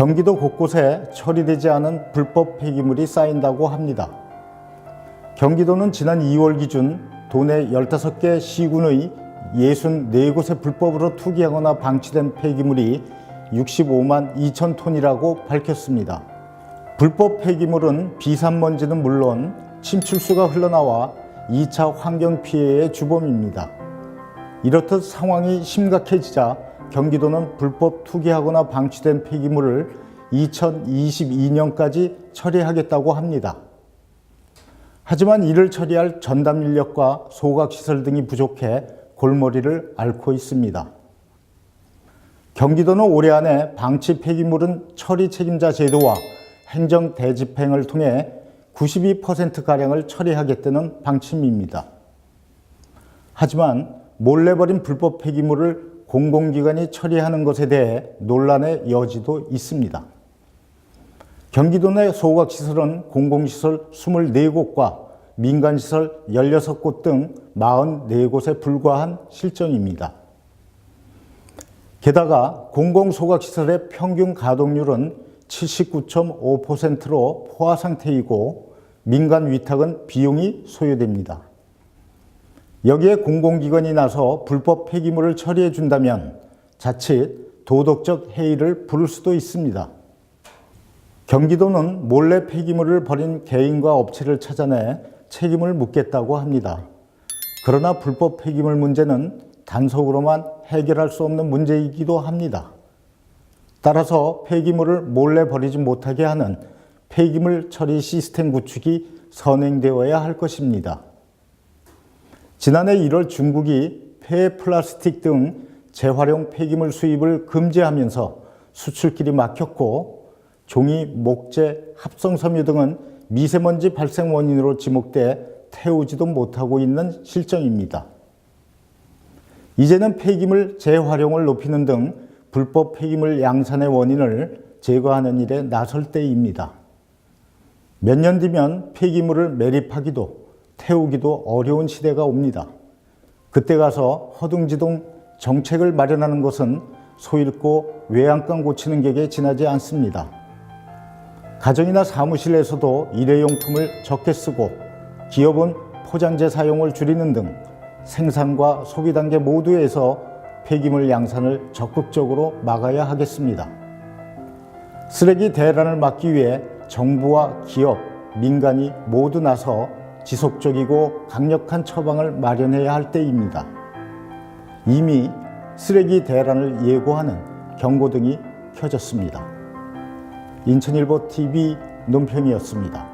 경기도 곳곳에 처리되지 않은 불법 폐기물이 쌓인다고 합니다. 경기도는 지난 2월 기준 도내 15개 시군의 64곳에 불법으로 투기하거나 방치된 폐기물이 65만 2천 톤이라고 밝혔습니다. 불법 폐기물은 비산먼지는 물론 침출수가 흘러나와 2차 환경 피해의 주범입니다. 이렇듯 상황이 심각해지자 경기도는 불법 투기하거나 방치된 폐기물을 2022년까지 처리하겠다고 합니다. 하지만 이를 처리할 전담 인력과 소각시설 등이 부족해 골머리를 앓고 있습니다. 경기도는 올해 안에 방치 폐기물은 처리 책임자 제도와 행정 대집행을 통해 92%가량을 처리하겠다는 방침입니다. 하지만 몰래 버린 불법 폐기물을 공공기관이 처리하는 것에 대해 논란의 여지도 있습니다. 경기도 내 소각시설은 공공시설 24곳과 민간시설 16곳 등 44곳에 불과한 실정입니다. 게다가 공공소각시설의 평균 가동률은 79.5%로 포화 상태이고 민간 위탁은 비용이 소요됩니다. 여기에 공공기관이 나서 불법 폐기물을 처리해 준다면 자칫 도덕적 해이를 부를 수도 있습니다. 경기도는 몰래 폐기물을 버린 개인과 업체를 찾아내 책임을 묻겠다고 합니다. 그러나 불법 폐기물 문제는 단속으로만 해결할 수 없는 문제이기도 합니다. 따라서 폐기물을 몰래 버리지 못하게 하는 폐기물 처리 시스템 구축이 선행되어야 할 것입니다. 지난해 1월 중국이 폐 플라스틱 등 재활용 폐기물 수입을 금지하면서 수출길이 막혔고 종이, 목재, 합성섬유 등은 미세먼지 발생 원인으로 지목돼 태우지도 못하고 있는 실정입니다. 이제는 폐기물 재활용을 높이는 등 불법 폐기물 양산의 원인을 제거하는 일에 나설 때입니다. 몇 년 뒤면 폐기물을 매립하기도 태우기도 어려운 시대가 옵니다. 그때 가서 허둥지둥 정책을 마련하는 것은 소잃고 외양간 고치는 격에 지나지 않습니다. 가정이나 사무실에서도 일회용품을 적게 쓰고 기업은 포장재 사용을 줄이는 등 생산과 소비 단계 모두에서 폐기물 양산을 적극적으로 막아야 하겠습니다. 쓰레기 대란을 막기 위해 정부와 기업, 민간이 모두 나서 지속적이고 강력한 처방을 마련해야 할 때입니다. 이미 쓰레기 대란을 예고하는 경고등이 켜졌습니다. 인천일보 TV 논평이었습니다.